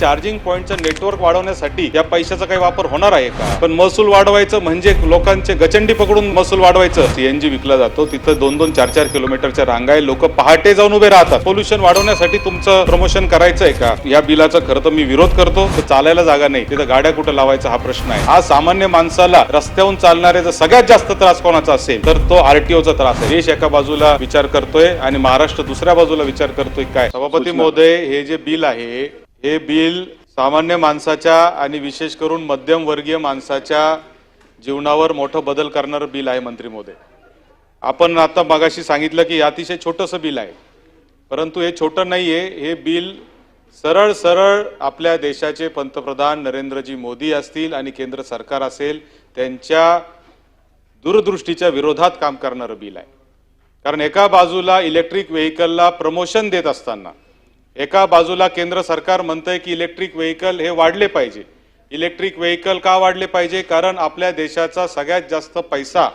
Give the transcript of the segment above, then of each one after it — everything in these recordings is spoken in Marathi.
चार्जिंग पॉईंटचं नेटवर्क वाढवण्यासाठी या पैशाचा काही वापर होणार आहे का? पण महसूल वाढवायचं म्हणजे लोकांचे गचंडी पकडून महसूल वाढवायचं. सीएनजी विकला जातो तिथं दोन दोन चार चार किलोमीटरच्या रांगा आहे लोक पहाटे जाऊन उभे राहतात. पोल्युशन वाढवण्यासाठी तुमचं प्रमोशन करायचं आहे का? या बिलाचा खरं तर मी विरोध करतो तर चालायला जागा नाही. तिथं गाड्या कुठं लावायचा हा प्रश्न आहे. हा सामान्य माणसाला रस्त्याहून चालणारे जर सगळ्यात जास्त त्रास कोणाचा असेल तर तो आरटीओचा त्रास आहे. देश एका बाजूला विचार करतोय आणि महाराष्ट्र दुसऱ्या बाजूला विचार करतोय काय? सभापती महोदय हे जे बिल आहे हे बिल सामान्य माणसाच्या आणि विशेष करून मध्यमवर्गीय माणसाच्या जीवनावर मोठं बदल करणारं बिल आहे मंत्री महोदय आपण आता मगाशी सांगितलं की अतिशय छोटंसं बिल आहे. परंतु हे छोटं नाही आहे हे बिल सरळ सरळ आपल्या देशाचे पंतप्रधान नरेंद्रजी मोदी असतील आणि केंद्र सरकार असेल त्यांच्या दूरदृष्टीच्या विरोधात काम करणारं बिल आहे. कारण एका बाजूला इलेक्ट्रिक व्हेकलला प्रमोशन देत असताना एका बाजूला केंद्र सरकार म्हणतंय की इलेक्ट्रिक व्हेकल हे वाढले पाहिजे. इलेक्ट्रिक व्हेकल का वाढले पाहिजे? कारण आपल्या देशाचा सगळ्यात जास्त पैसा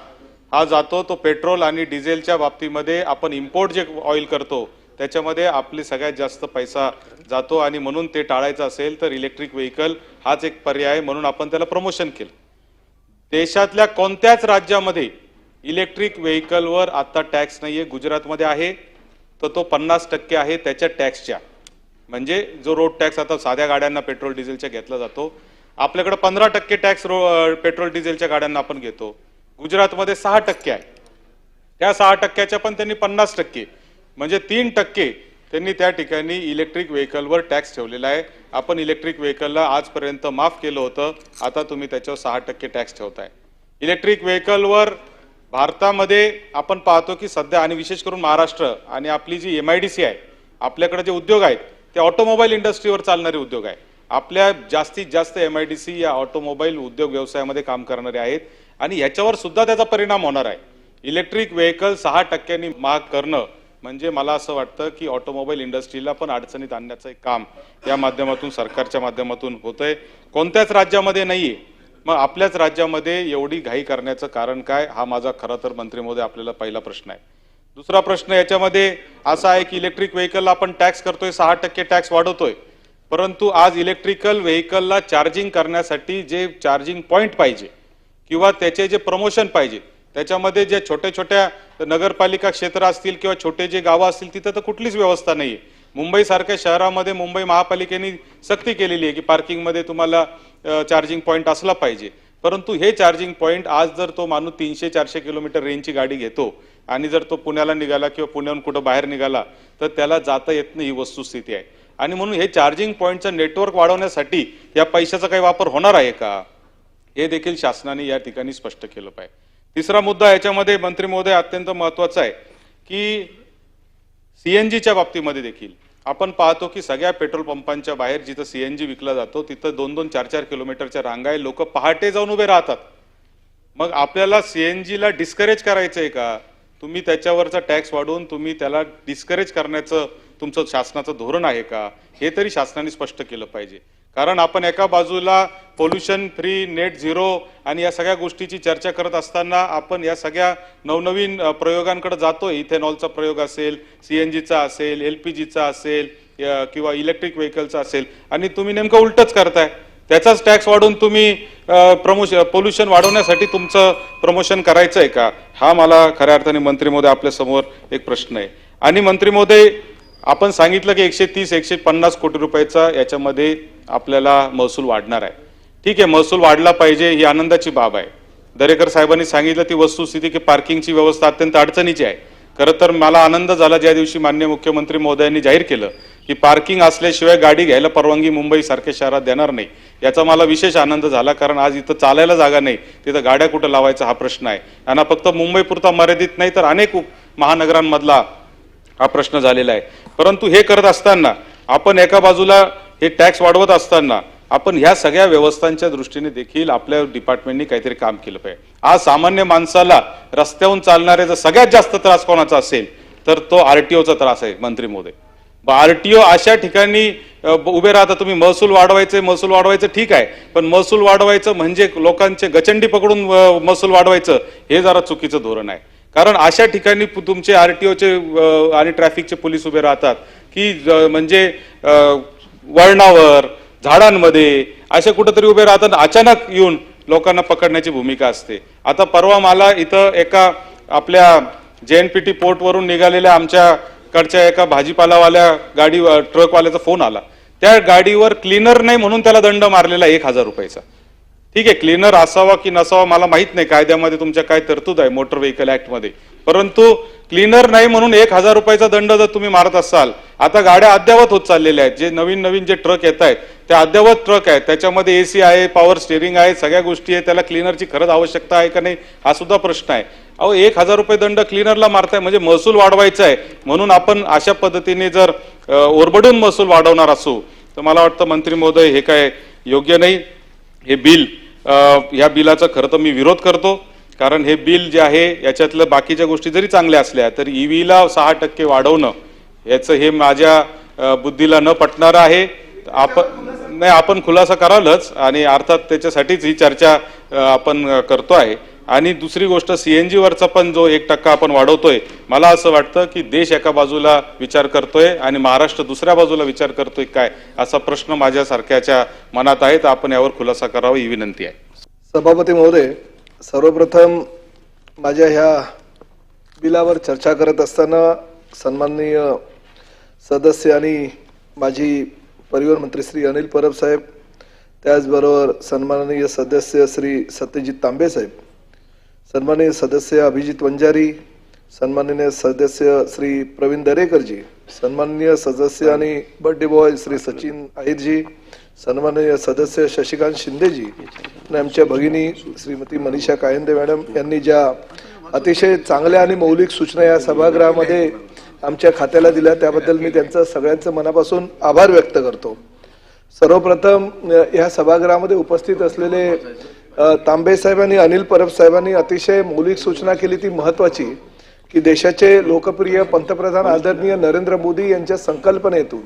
हा जातो तो पेट्रोल आणि डिझेलच्या बाबतीमध्ये आपण इम्पोर्ट जे ऑइल करतो त्याच्यामध्ये आपले सगळ्यात जास्त पैसा जातो आणि म्हणून ते टाळायचं असेल तर इलेक्ट्रिक व्हेकल हाच एक पर्याय आहे, म्हणून आपण त्याला प्रमोशन केलं. देशातल्या कोणत्याच राज्यामध्ये इलेक्ट्रिक व्हेकलवर आत्ता टॅक्स नाही आहे गुजरातमध्ये आहे तर तो पन्नास टक्के आहे त्याच्या टॅक्सच्या म्हणजे जो रोड टॅक्स आता साध्या गाड्यांना पेट्रोल डिझेलच्या घेतला जातो आपल्याकडे पंधरा टक्के टॅक्स रो पेट्रोल डिझेलच्या गाड्यांना आपण घेतो. गुजरातमध्ये सहा टक्के आहे. त्या सहा टक्क्याच्या पण त्यांनी पन्नास टक्के म्हणजे तीन टक्के त्यांनी त्या ठिकाणी इलेक्ट्रिक व्हेकलवर टॅक्स ठेवलेला आहे. आपण इलेक्ट्रिक व्हेकलला आजपर्यंत माफ केलं होतं आता तुम्ही त्याच्यावर सहा टक्के टॅक्स ठेवताय. इलेक्ट्रिक व्हेकलवर भारतामध्ये आपण पाहतो की सध्या आणि विशेष करून महाराष्ट्र आणि आपली जी एम आय डी सी आहे आपल्याकडे जे उद्योग आहेत ते ऑटोमोबाईल इंडस्ट्रीवर चालणारे उद्योग आहे. आपल्या जास्तीत जास्त एम आय डी सी या ऑटोमोबाईल उद्योग व्यवसायामध्ये काम करणारे आहेत आणि ह्याच्यावर सुद्धा त्याचा परिणाम होणार आहे. इलेक्ट्रिक व्हेकल सहा टक्क्यांनी महाग करणं म्हणजे मला असं वाटतं की ऑटोमोबाईल इंडस्ट्रीला पण अडचणीत आणण्याचं एक काम या माध्यमातून सरकारच्या माध्यमातून होतंय. कोणत्याच राज्यामध्ये नाहीये. मग आपल्याच राज्यामध्ये एवढी घाई करण्याचं कारण काय? हा माझा खरं तर मंत्री महोदय आपल्याला पहिला प्रश्न आहे. दुसरा प्रश्न याच्यामध्ये असा आहे की इलेक्ट्रिक व्हेकलला आपण टॅक्स करतोय सहा टक्के टॅक्स वाढवतोय. परंतु आज इलेक्ट्रिकल व्हेकलला चार्जिंग करण्यासाठी जे चार्जिंग पॉईंट पाहिजे किंवा त्याचे जे प्रमोशन पाहिजे त्याच्यामध्ये जे छोट्या छोट्या नगरपालिका क्षेत्र असतील किंवा छोटे जे गावं असतील तिथं तर कुठलीच व्यवस्था नाही आहे मुंबईसारख्या शहरामध्ये मुंबई महापालिकेने सक्ती केलेली आहे की पार्किंगमध्ये तुम्हाला चार्जिंग पॉईंट असला पाहिजे. परंतु हे चार्जिंग पॉईंट आज जर तो माणूस तीनशे चारशे किलोमीटर रेंजची गाडी घेतो आणि जर तो पुण्याला निघाला किंवा पुण्याहून कुठं बाहेर निघाला तर त्याला जाता येत नाही ही वस्तुस्थिती आहे. आणि म्हणून हे चार्जिंग पॉईंटचं नेटवर्क वाढवण्यासाठी या पैशाचा काही वापर होणार आहे का? हे देखील शासनाने या ठिकाणी स्पष्ट केलं पाहिजे. तिसरा मुद्दा याच्यामध्ये मंत्री महोदय अत्यंत महत्त्वाचा आहे की सीएनजीच्या बाबतीमध्ये देखील आपण पाहतो की सगळ्या पेट्रोल पंपांच्या बाहेर जिथं सीएनजी विकला जातो तिथं दोन दोन चार चार किलोमीटरच्या रांगा आहे लोक पहाटे जाऊन उभे राहतात. मग आपल्याला सीएनजीला डिस्करेज करायचं आहे का? तुम्ही त्याच्यावरचा टॅक्स वाढवून तुम्ही त्याला डिस्करेज करण्याचं तुमचं शासनाचं धोरण आहे का? हे तरी शासनाने स्पष्ट केलं पाहिजे. कारण आपण एका बाजूला पोल्युशन फ्री नेट झिरो आणि या सगळ्या गोष्टीची चर्चा करत असताना आपण या सगळ्या नवनवीन प्रयोगांकडे जातो इथेनॉलचा प्रयोग असेल सी एन जीचा असेल एल पी जीचा असेल किंवा इलेक्ट्रिक व्हेकलचा असेल. आणि तुम्ही नेमकं उलटच करताय. त्याचाच टॅक्स वाढवून तुम्ही प्रमोशन पोल्युशन वाढवण्यासाठी तुमचं प्रमोशन करायचं आहे का? हा मला खऱ्या अर्थाने मंत्री महोदय आपल्यासमोर एक प्रश्न आहे. आणि मंत्री महोदय आपण सांगितलं की एकशे तीस एकशे पन्नास कोटी रुपयाचा याच्यामध्ये आपल्याला महसूल वाढणार आहे. ठीक आहे महसूल वाढला पाहिजे ही आनंदाची बाब आहे. दरेकर साहेबांनी सांगितलं ती वस्तुस्थिती की पार्किंगची व्यवस्था अत्यंत अडचणीची आहे. खरं तर मला आनंद झाला ज्या दिवशी मान्य मुख्यमंत्री महोदयांनी जाहीर केलं की पार्किंग असल्याशिवाय गाडी घ्यायला परवानगी मुंबई सारख्या शहरात देणार नाही. याचा मला विशेष आनंद झाला कारण आज इथं चालायला जागा नाही. तिथं गाड्या कुठं लावायचा हा प्रश्न आहे. यांना फक्त मुंबई पुरता मर्यादित नाही तर अनेक महानगरांमधला हा प्रश्न झालेला आहे. परंतु हे करत असताना आपण एका बाजूला हे टॅक्स वाढवत असताना आपण ह्या सगळ्या व्यवस्थांच्या दृष्टीने देखील आपल्या डिपार्टमेंटनी काहीतरी काम केलं पाहिजे. आज सामान्य माणसाला रस्त्याहून चालणारे जर सगळ्यात जास्त त्रास कोणाचा असेल तर तो आर टी ओचा त्रास आहे मंत्री मोदी. आरटीओ अशा ठिकाणी उभे राहता तुम्ही. महसूल वाढवायचे महसूल वाढवायचं ठीक आहे पण महसूल वाढवायचं म्हणजे लोकांचे गचंडी पकडून महसूल वाढवायचं हे जरा चुकीचं धोरण आहे. कारण अशा ठिकाणी पु- तुमचे आरटीओचे आणि ट्रॅफिकचे पोलीस उभे राहतात की म्हणजे वळणावर झाडांमध्ये असे कुठंतरी उभे राहतात अचानक येऊन लोकांना पकडण्याची भूमिका असते. आता परवा मला इथं एका आपल्या जन पी टी पोर्टवरून निघालेल्या आमच्या कडच्या एका भाजीपालावाल्या गाडी ट्रकवाल्याचा फोन आला. त्या गाडीवर क्लीनर नाही म्हणून त्याला दंड मारलेला एक हजार रुपयाचा. ठीक आहे क्लीनर असावा की नसावा मला माहीत नाही. कायद्यामध्ये तुमच्या काय तरतूद आहे मोटर व्हेकल ऍक्टमध्ये परंतु क्लीनर नाही म्हणून एक हजार रुपयाचा दंड जर तुम्ही मारत असाल आता गाड्या अद्यावत होत चाललेल्या आहेत. जे नवीन नवीन जे ट्रक येत आहेत ते अद्यावत ट्रक आहेत. त्याच्यामध्ये एसी आहे पॉवर स्टेअरिंग आहे सगळ्या गोष्टी आहेत. त्याला क्लीनरची खरंच आवश्यकता आहे का नाही हा सुद्धा प्रश्न आहे. अहो एक हजार रुपये दंड क्लीनरला मारताय म्हणजे महसूल वाढवायचा आहे म्हणून आपण अशा पद्धतीने जर ओरबडून महसूल वाढवणार असू तर मला वाटतं मंत्री महोदय हे काय योग्य नाही. हे बिल ह्या बिलाचा खरं तर मी विरोध करतो. कारण हे बिल जे आहे याच्यातलं बाकीच्या गोष्टी जरी चांगल्या असल्या तरी व्हीला सहा टक्के वाढवणं याचं हे माझ्या बुद्धीला न पटणारं आहे. आपण नाही आपण खुलासा करालच आणि अर्थात त्याच्यासाठीच ही चर्चा आपण करतो आहे. आणि दुसरी गोष्ट सी एन जीवरचा पण जो एक टक्का आपण वाढवतोय मला असं वाटतं की देश एका बाजूला विचार करतोय आणि महाराष्ट्र दुसऱ्या बाजूला विचार करतोय काय असा प्रश्न माझ्यासारख्याच्या मनात आहे तर आपण यावर खुलासा करावा ही विनंती आहे. सभापती महोदय सर्वप्रथम माझ्या ह्या बिलावर चर्चा करत असताना सन्माननीय सदस्य आणि माजी परिवहन मंत्री श्री अनिल परब साहेब त्याचबरोबर सन्माननीय सदस्य श्री सत्यजित तांबे साहेब सन्माननीय सदस्य अभिजित वंजारी सन्माननीय सदस्य श्री प्रवीण दरेकरजी सन्माननीय सदस्य आणि बर्थडे बॉय श्री सचिन अहिरजी सन्माननीय सदस्य शशिकांत शिंदेजी आणि आमच्या भगिनी श्रीमती मनीषा कायंदे मॅडम यांनी ज्या अतिशय चांगल्या आणि मौलिक सूचना या सभागृहामध्ये आमच्या खात्याला दिल्या त्याबद्दल मी त्यांचं सगळ्यांचं मनापासून आभार व्यक्त करतो. सर्वप्रथम या सभागृहामध्ये उपस्थित असलेले तांबे साहेबांनी अनिल परब साहेबांनी अतिशय मौलिक सूचना केली ती महत्वाची की देशाचे लोकप्रिय पंतप्रधान आदरणीय नरेंद्र मोदी यांच्या संकल्पनेतून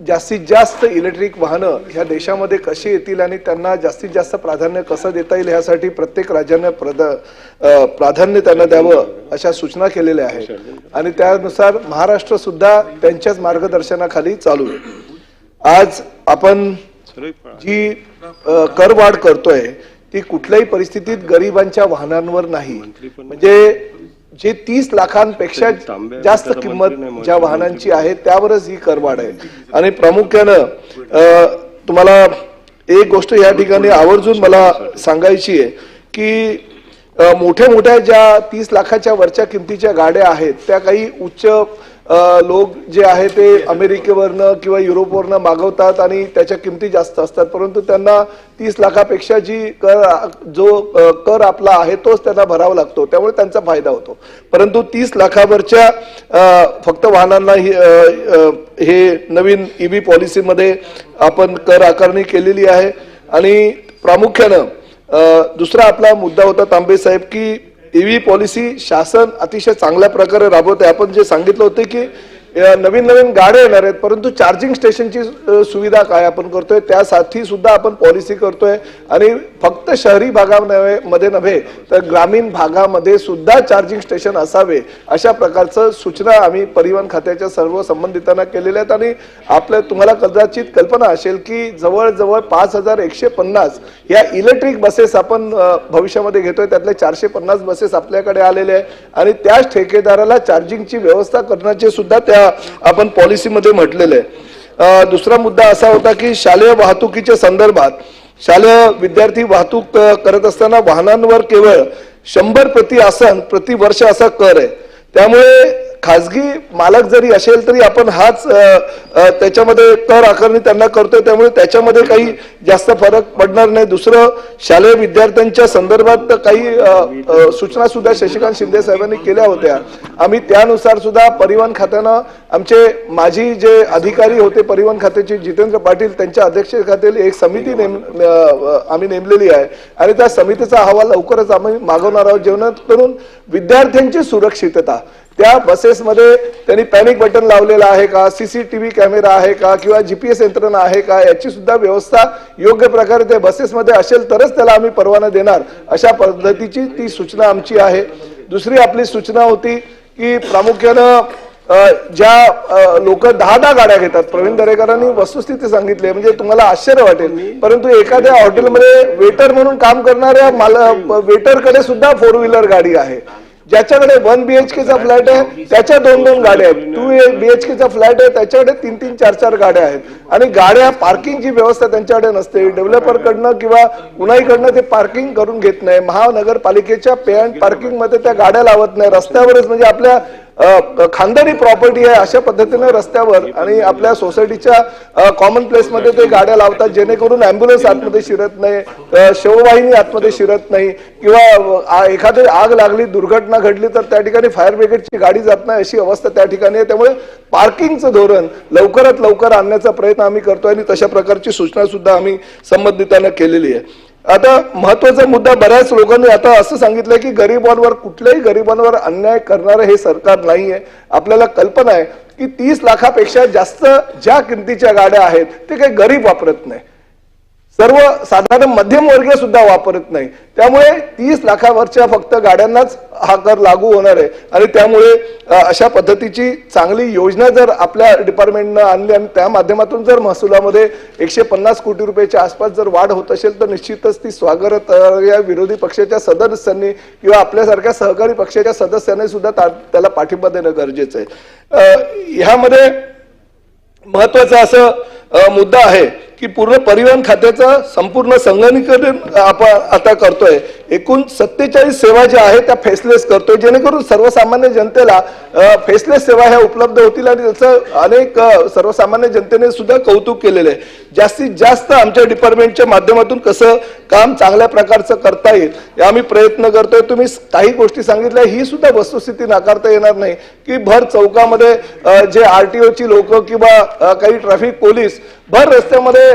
जास्तीत जास्त इलेक्ट्रिक वाहनं ह्या देशामध्ये कशी येतील आणि त्यांना जास्तीत जास्त प्राधान्य कसं देता येईल ह्यासाठी प्रत्येक राज्यानं प्रदा प्राधान्य त्यांना द्यावं अशा सूचना केलेल्या आहेत. आणि त्यानुसार महाराष्ट्र सुद्धा त्यांच्याच मार्गदर्शनाखाली चालू आहे. आज आपण जी करवाढ करतोय ती कुठल्याही परिस्थितीत गरिबांच्या वाहनांवर नाही. म्हणजे जे तीस लाखांपेक्षा जास्त किंमत ज्या वाहनांची आहे त्यावरच ही करवाढ आहे. आणि प्रामुख्यानं तुम्हाला एक गोष्ट या ठिकाणी आवर्जून मला सांगायची आहे की मोठ्या मोठ्या ज्या तीस लाखाच्या वरच्या किमतीच्या गाड्या आहेत त्या काही उच्च लोक जे आहे ते अमेरिकेवरनं किंवा युरोपवरनं मागवतात आणि त्याच्या किमती जास्त असतात. परंतु त्यांना तीस लाखापेक्षा जी कर जो कर आपला आहे तोच त्यांना भरावा लागतो. त्यामुळे त्यांचा फायदा होतो. परंतु तीस लाखावरच्या फक्त वाहनांना ही, हे नवीन ईव्ही पॉलिसीमध्ये आपण कर आकारणी केलेली आहे. आणि प्रामुख्यानं दुसरा आपला मुद्दा होता तांबे साहेब की ईव्ही पॉलिसी शासन अतिशय चांगल्या प्रकारे राबवते आपण जे सांगितलं होतं की नवीन नवीन गाड्या येणार आहेत परंतु चार्जिंग स्टेशनची सुविधा काय आपण करतोय त्यासाठी सुद्धा आपण पॉलिसी करतोय. आणि फक्त शहरी भागामध्ये मध्ये नव्हे तर ग्रामीण भागामध्ये सुद्धा चार्जिंग स्टेशन असावे अशा प्रकारचं सूचना आम्ही परिवहन खात्याच्या सर्व संबंधितांना केलेल्या आहेत. आणि आपल्या तुम्हाला कदाचित कल्पना असेल की जवळजवळ पाच हजार एकशे पन्नास या इलेक्ट्रिक बसेस आपण भविष्यामध्ये घेतोय त्यातले चारशे पन्नास बसेस आपल्याकडे आलेले आहे आणि त्याच ठेकेदाराला चार्जिंगची व्यवस्था करण्याचे सुद्धा त्या आपण पॉलिसीमध्ये म्हटलेलं आहे. दुसरा मुद्दा असा होता की शालेय वाहतुकीच्या संदर्भात शालेय विद्यार्थी वाहतूक करत असताना वाहनांवर केवळ शंभर प्रति आसन प्रति वर्ष असा कर आहे. त्यामुळे खाजगी मालक जरी असेल तरी आपण हाच त्याच्यामध्ये कर आकारणी त्यांना करतोय त्यामुळे त्याच्यामध्ये काही जास्त फरक पडणार नाही. दुसरं शालेय विद्यार्थ्यांच्या संदर्भात काही सूचना सुद्धा शशिकांत शिंदे साहेबांनी केल्या होत्या. आम्ही त्यानुसार सुद्धा परिवहन खात्यानं आमचे माजी जे अधिकारी होते परिवहन खात्याचे जितेंद्र पाटील त्यांच्या अध्यक्षतेखातील एक समिती नेम आम्ही नेमलेली आहे. आणि त्या समितीचा अहवाल लवकरच आम्ही मागवणार आहोत जेणेकरून विद्यार्थ्यांची सुरक्षितता त्या बसेसमध्ये त्यांनी पॅनिक बटन लावलेलं आहे का? सीसीटीव्ही कॅमेरा आहे का? किंवा जीपीएस यंत्रणा आहे का? याची सुद्धा व्यवस्था योग्य प्रकारे त्या बसेसमध्ये असेल तरच त्याला आम्ही परवाना देणार. अशा पद्धतीची ती सूचना आमची आहे. दुसरी आपली सूचना होती की प्रामुख्यानं ज्या लोक दहा दहा गाड्या घेतात प्रवीण दरेकरांनी वस्तुस्थिती सांगितली आहे. म्हणजे तुम्हाला आश्चर्य वाटेल. परंतु एखाद्या हॉटेलमध्ये वेटर म्हणून काम करणाऱ्या माल वेटरकडे सुद्धा फोर व्हीलर गाडी आहे. ज्याच्याकडे वन बीएचकेचा फ्लॅट आहे त्याच्या दोन दोन गाड्या आहेत. टू बीएचकेचा फ्लॅट आहे त्याच्याकडे तीन तीन चार चार गाड्या आहेत. आणि गाड्या पार्किंगची व्यवस्था त्यांच्याकडे नसते. डेव्हलपरकडनं किंवा कुणाहीकडनं ते पार्किंग करून घेत नाही. महानगरपालिकेच्या पे अँड पार्किंगमध्ये त्या गाड्या लावत नाही. रस्त्यावरच म्हणजे आपल्या अ, खानदानी प्रॉपर्टी आहे अशा पद्धतीने रस्त्यावर आणि आपल्या सोसायटीच्या कॉमन प्लेसमध्ये ते गाड्या लावतात जेणेकरून अँब्युलन्स आतमध्ये शिरत नाही शववाहिनी आतमध्ये शिरत नाही किंवा एखादी आग लागली दुर्घटना घडली तर त्या ठिकाणी फायर ब्रिगेडची गाडी जात नाही अशी अवस्था त्या ठिकाणी आहे. त्यामुळे पार्किंगचं धोरण लवकरात लवकर आणण्याचा प्रयत्न आम्ही करतोय आणि तशा प्रकारची सूचना सुद्धा आम्ही संबंधितांना केलेली आहे. आता महत्त्वाचा मुद्दा बऱ्याच लोकांनी आता असं सांगितलंय की गरिबांवर कुठल्याही गरिबांवर अन्याय करणारं हे सरकार नाहीये. आपल्याला कल्पना आहे की तीस लाखापेक्षा जास्त ज्या किमतीच्या गाड्या आहेत ते काही गरीब वापरत नाही. सर्व साधारण मध्यमवर्गीय सुद्धा वापरत नाही. त्यामुळे तीस लाखावरच्या फक्त गाड्यांनाच हा कर लागू होणार आहे. आणि त्यामुळे अशा पद्धतीची चांगली योजना जर आपल्या डिपार्टमेंटनं आणली आणि त्या माध्यमातून जर महसुलामध्ये एकशे पन्नास कोटी रुपयाच्या आसपास जर वाढ होत असेल तर निश्चितच ती स्वागत या विरोधी पक्षाच्या सदस्यांनी किंवा आपल्यासारख्या सहकारी पक्षाच्या सदस्यांनी सुद्धा त्याला पाठिंबा देणं गरजेचं आहे. ह्यामध्ये महत्त्वाचा असं मुद्दा आहे की पूर्ण परिवहन खात्याचं संपूर्ण संगणकीकरण आपण आता करतोय. एकूण सत्तेचाळीस सेवा ज्या आहेत त्या फेसलेस करतोय. जेणेकरून सर्वसामान्य जनतेला फेसलेस सेवा ह्या उपलब्ध होतील आणि त्याचं अनेक सर्वसामान्य जनतेने सुद्धा कौतुक केलेलं आहे. जास्तीत जास्त आमच्या डिपार्टमेंटच्या माध्यमातून कसं काम चांगल्या प्रकारचं करता येईल हे आम्ही प्रयत्न करतोय. तुम्ही काही गोष्टी सांगितल्या ही सुद्धा वस्तुस्थिती नाकारता येणार नाही की भर चौकामध्ये जे आर टी ओची लोक किंवा काही ट्रॅफिक पोलीस भर रस्त्यामध्ये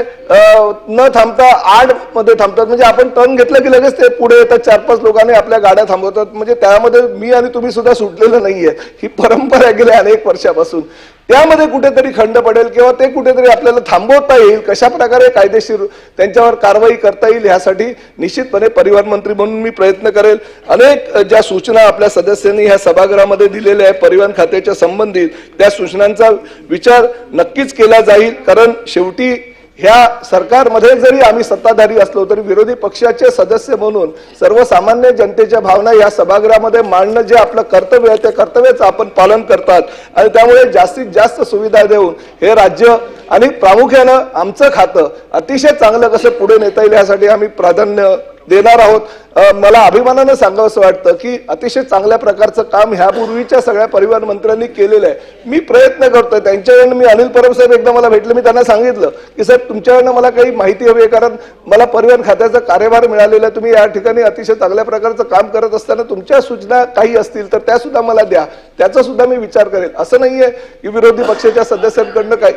न थांबता आडमध्ये थांबतात. म्हणजे आपण टर्न घेतलं की लगेच ते पुढे येतात चार पाच लोकांनी आपल्या गाड्या थांबवतात. म्हणजे त्यामध्ये मी आणि तुम्ही सुद्धा सुटलेलं नाहीये. ही परंपरा गेल्या अनेक वर्षापासून. त्यामध्ये कुठेतरी खंड पडेल किंवा ते कुठेतरी आपल्याला थांबवता येईल. कशा प्रकारे कायदेशीर त्यांच्यावर कारवाई करता येईल ह्यासाठी निश्चितपणे परिवहन मंत्री म्हणून मी प्रयत्न करेल. अनेक ज्या सूचना आपल्या सदस्यांनी ह्या सभागृहामध्ये दिलेल्या आहे परिवहन खात्याच्या संबंधित त्या सूचनांचा विचार नक्कीच केला जाईल. कारण शेवटी ह्या सरकारमध्ये जरी आम्ही सत्ताधारी असलो तरी विरोधी पक्षाचे सदस्य म्हणून सर्वसामान्य जनतेच्या भावना या सभागृहामध्ये मांडणं जे आपलं कर्तव्य आहे त्या कर्तव्याचं आपण पालन करतात. आणि त्यामुळे जास्तीत जास्त सुविधा देऊन हे राज्य आणि प्रामुख्यानं आमचं खातं अतिशय चांगलं कसं पुढे नेता येईल यासाठी आम्ही प्राधान्य देणार आहोत. मला अभिमानानं सांगावंसं वाटतं की अतिशय चांगल्या प्रकारचं काम ह्यापूर्वीच्या सगळ्या परिवहन मंत्र्यांनी केलेलं आहे. मी प्रयत्न करतोय. त्यांच्याकडनं मी अनिल परब साहेब एकदा मला भेटले. मी त्यांना सांगितलं की साहेब तुमच्याकडनं मला काही माहिती हवी आहे कारण मला परिवहन खात्याचा कार्यभार मिळालेला आहे. तुम्ही या ठिकाणी अतिशय चांगल्या प्रकारचं काम करत असताना तुमच्या सूचना काही असतील तर त्या सुद्धा मला द्या. त्याचा सुद्धा मी विचार करेल. असं नाहीये की विरोधी पक्षाच्या सदस्यांकडनं काही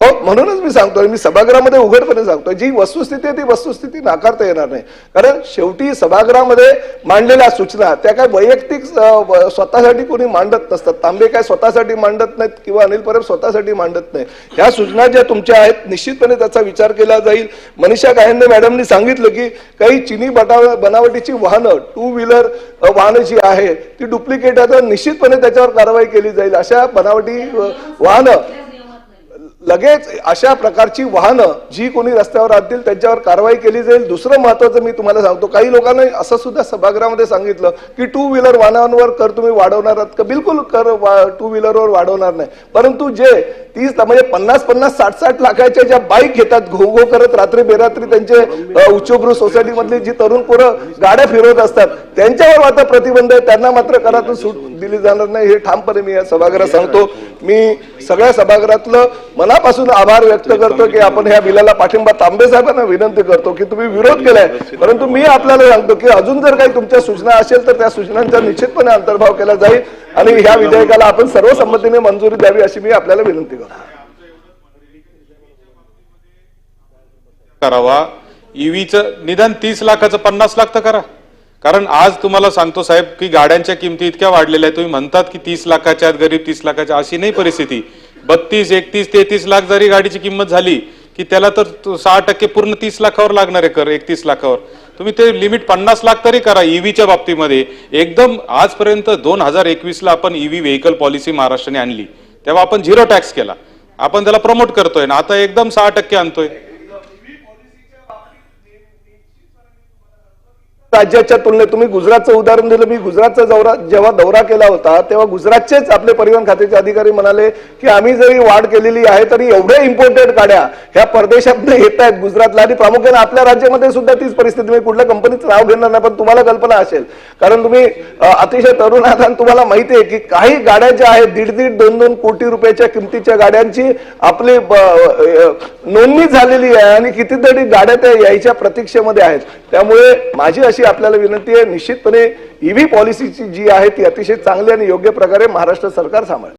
हो म्हणूनच मी सांगतोय मी सभागृहामध्ये उघडपणे सांगतोय जी वस्तुस्थिती आहे ती वस्तुस्थिती नाकारता येणार नाही. कारण शेवटी सभागृहामध्ये मांडलेल्या सूचना त्या काय वैयक्तिक स्वतःसाठी कोणी मांडत नसतात. तांबे काय स्वतःसाठी मांडत नाहीत किंवा अनिल परब स्वतःसाठी मांडत नाही ह्या सूचना ज्या तुमच्या आहेत निश्चितपणे त्याचा विचार केला जाईल. मनीषा गायंदे मॅडमनी सांगितलं की काही चिनी बटा बनावटीची वाहनं टू व्हीलर वाहनं जी आहे ती डुप्लिकेट आहे तर निश्चितपणे त्याच्यावर कारवाई केली जाईल. अशा बनावटी वाहनं लगेच अशा प्रकारची वाहनं जी कोणी रस्त्यावर आणतील त्यांच्यावर कारवाई केली जाईल. दुसरं महत्वाचं मी तुम्हाला सांगतो काही लोकांनी असं सुद्धा सभागृहामध्ये सांगितलं की टू व्हीलर वाहनांवर कर तुम्ही वाढवणार आहात. का बिलकुल कर टू व्हीलरवर वाढवणार नाही. परंतु जे तीस म्हणजे पन्नास पन्नास साठ साठ लाखाच्या ज्या बाईक घेतात घो घो करत रात्री बेरात्री त्यांचे उच्चभ्रू सोसायटीमधली जी तरुण पोरं गाड्या फिरवत असतात त्यांच्यावर आता प्रतिबंध आहे. त्यांना मात्र करातून सूट दिली जाणार नाही. हे ठामपणे मी या सभागृहात सांगतो. मी सगळ्या सभागृहातलं मनापासून आभार व्यक्त करतो की आपण ह्या बिलाला पाठिंबा तांबे साहेबांना विनंती करतो की तुम्ही विरोध केलाय. परंतु मी आपल्याला सांगतो की अजून जर काही तुमच्या सूचना असेल तर त्या सूचनांचा निश्चितपणे अंतर्भाव केला जाईल आणि ह्या विधेयकाला आपण सर्वसंमतीने मंजुरी द्यावी अशी मी आपल्याला विनंती करतो. करावा. ईव्हीचं निदान तीस लाखाचं पन्नास लाख तर करा. कारण आज तुम्हाला सांगतो साहेब की गाड्यांच्या किमती इतक्या वाढलेल्या आहेत. तुम्ही म्हणतात की तीस लाखाच्या आहेत गरीब तीस लाखाच्या अशी नाही परिस्थिती. बत्तीस एकतीस तेहतीस लाख जरी गाडीची किंमत झाली की त्याला तर सहा टक्के पूर्ण तीस लाखावर लागणार आहे कर एकतीस लाखावर. तुम्ही ते लिमिट पन्नास लाख तरी करा ईव्हीच्या बाबतीमध्ये. एकदम आजपर्यंत दोन हजार एकवीसला आपण ईव्ही व्हेकल पॉलिसी महाराष्ट्राने आणली. तेव्हा आपण झिरो टॅक्स केला. आपण त्याला प्रमोट करतोय ना आता एकदम सहा टक्के आणतोय. राज्याच्या तुलनेत तुम्ही गुजरातचं उदाहरण दिलं. मी गुजरातचा दौरा जेव्हा दौरा केला होता तेव्हा गुजरातचेच आपले परिवहन खात्याचे अधिकारी म्हणाले की आम्ही जरी वाढ केलेली आहे तरी एवढ्या इम्पोर्टेड गाड्या ह्या परदेशात येत आहेत गुजरातला. आणि प्रामुख्याने आपल्या राज्यामध्ये सुद्धा तीच परिस्थिती. मी कुठल्या कंपनीचं नाव घेणार नाही पण तुम्हाला कल्पना असेल. कारण तुम्ही अतिशय तरुण आहात आणि तुम्हाला माहिती आहे की काही गाड्या ज्या आहेत दीड दीड दोन दोन कोटी रुपयाच्या किमतीच्या गाड्यांची आपली नोंदणी झालेली आहे आणि कितीतरी गाड्या त्या यायच्या प्रतीक्षेमध्ये आहेत. त्यामुळे माझी अशी आपल्याला विनंती आहे निश्चितपणे ईव्ही पॉलिसीची जी आहे ती अतिशय चांगली आणि योग्य प्रकारे महाराष्ट्र सरकार सांभाळेल.